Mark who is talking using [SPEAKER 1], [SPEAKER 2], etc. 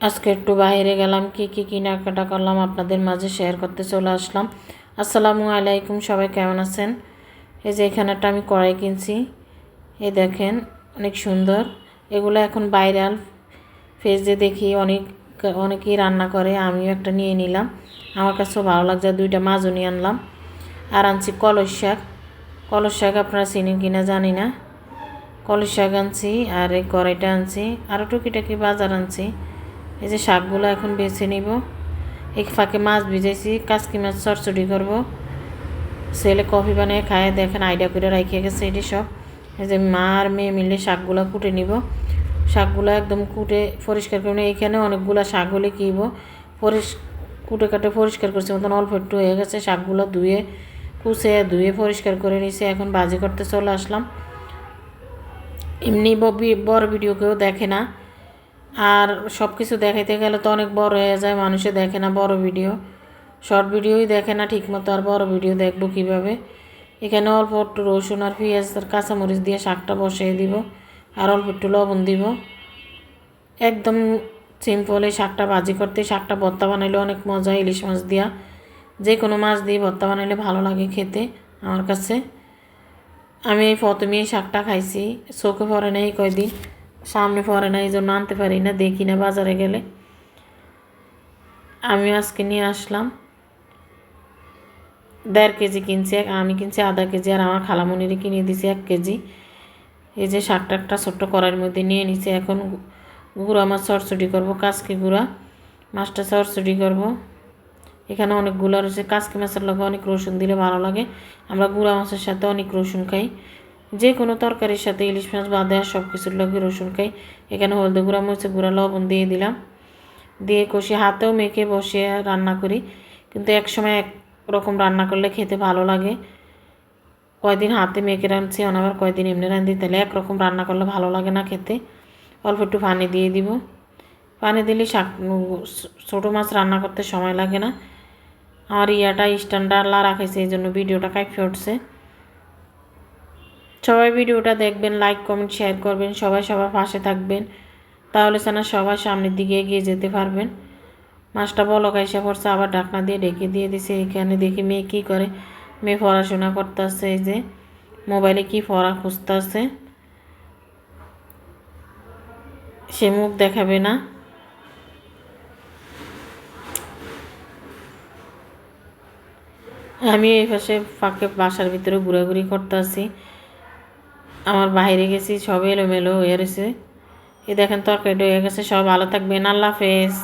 [SPEAKER 1] আজকে একটু বাইরে গেলাম, কি কি কেনাকাটা করলাম আপনাদের মাঝে শেয়ার করতে চলে আসলাম। আসসালামু আলাইকুম, সবাই কেমন আছেন? এই যে এখানেটা আমি কড়াই কিনছি, এই দেখেন অনেক সুন্দর। এগুলো এখন ভাইরাল ফেসে দেখি অনেক, অনেকেই রান্না করে, আমিও একটা নিয়ে নিলাম। আমার কাছেও ভালো লাগছে, দুইটা মাছও নিয়ে আনলাম। আর আনছি কলস শাক। কলস শাক আপনারা চিনেন কিনা জানি না। কলস শাক আনছি, আর এই কড়াইটা আনছি আরও টুকিটাকি বাজার আনছি। এই যে শাকগুলো এখন বেছে নিব। এই ফাঁকে মাছ ভিজেছি কাসকি মাছ চটচড়ি করব। ছেলে কফি বানিয়ে খায়, দেখেন আইডিয়া করে রাখিয়ে গেছে এটি সব। এই যে মা আর মেয়ে মিলে শাকগুলো কুটে নিব। শাকগুলো একদম কুটে পরিষ্কার করে এখানে অনেকগুলো শাক হলে কিনব পরিষ, কুটে কাটে পরিষ্কার করছে, মতন অল্প একটু হয়ে গেছে। শাকগুলো ধুয়ে কুচে ধুয়ে পরিষ্কার করে নিয়েছে, এখন বাজি করতে চলে আসলাম। এমনি বড় ভিডিও কেউ দেখে না। আর সব কিছু দেখাইতে গেলে তো অনেক বড় হয়ে যায়, মানুষে দেখে না, বড় ভিডিও। শর্ট ভিডিওই দেখে না, ঠিকমতো আর বড় ভিডিও দেখব কীভাবে? এখানে অল্প একটু রসুন আর পেঁয়াজ আর কাঁচামরিচ দিয়ে শাকটা বসিয়ে দিব আর অল্প একটু লবণ দিব। একদম সিম্পল এই শাকটা ভাজি করতে শাকটা ভর্তা বানাইলে অনেক মজা, ইলিশ মাছ দিয়া। যে কোনো মাছ দিয়ে ভর্তা বানাইলে ভালো লাগে খেতে আমার কাছে। আমি এই প্রথমে এই শাকটা খাইছি, চোখে পড়ে নেই কয়দিন। সামনে পড়ে না এই জন্য আনতে পারি না, দেখি না বাজারে গেলে। আমি আজকে নিয়ে আসলাম। দেড় কেজি কিনছি আমি কিনছি আধা কেজি, আর আমার খালামনির কিনে দিছি এক কেজি। এই যে শাকটা একটা ছোট্ট কড়াইয়ের মধ্যে নিয়ে নিছি, এখন গুঁড়া মাছ চটচটি করব কাজকি গুঁড়া মাছটা চটচটি করব। এখানে অনেকগুলো রয়েছে কাজকি মাছের লগে অনেক রসুন দিলে ভালো লাগে। আমরা গুঁড়া মাছের সাথে অনেক রসুন খাই। যে কোনো তরকারির সাথে ইলিশ মাছ বাদে আর সব কিছুর লগে রসুন খাই। এখানে হলদে গুঁড়া মরিচে গুঁড়া, লবণ দিয়ে দিলাম। দিয়ে কষি হাতেও মেখে বসে রান্না করি। কিন্তু এক সময় এক রকম রান্না করলে খেতে ভালো লাগে। কয়দিন হাতে মেখে রাঁধছি আবার কয়দিন এমনি রাঁধি, তাহলে একরকম রান্না করলে ভালো লাগে না খেতে। অল্প একটু পানি দিয়ে দিব। পানি দিলে শাক ছোটো মাছ রান্না করতে সময় লাগে না। আর ইয়াটা স্ট্যান্ডার্ড লা রাখাইছে, এই জন্য ভিডিওটা কাইফে উঠছে। সবাই ভিডিওটা দেখবেন লাইক কমেন্ট শেয়ার করবেন, সবাই সবার পাশে থাকবেন। তাহলে না সবাই সামনের দিকে এগিয়ে যেতে পারবেন। মাছটা বলক এসে পড়ছে, আবার ঢাকনা দিয়ে ডেকে দিয়ে দিছে। এখানে দেখি মেয়ে কী করে, মেয়ে পড়াশোনা করতে আসছে এই যে, মোবাইলে কি পড়া খুঁজতে আছে সে মুখ দেখাবে না। আমি এই পাশে ফাঁকে বাসার ভিতরে ঘোরাঘুরি করতে আসি আমার বাইরে গেছি, সব এলোমেলো হয়ে রয়েছে। এ দেখেন তরকারিটা হয়ে গেছে, সব ভালো থাকবেন। আল্লাহ হাফেজ।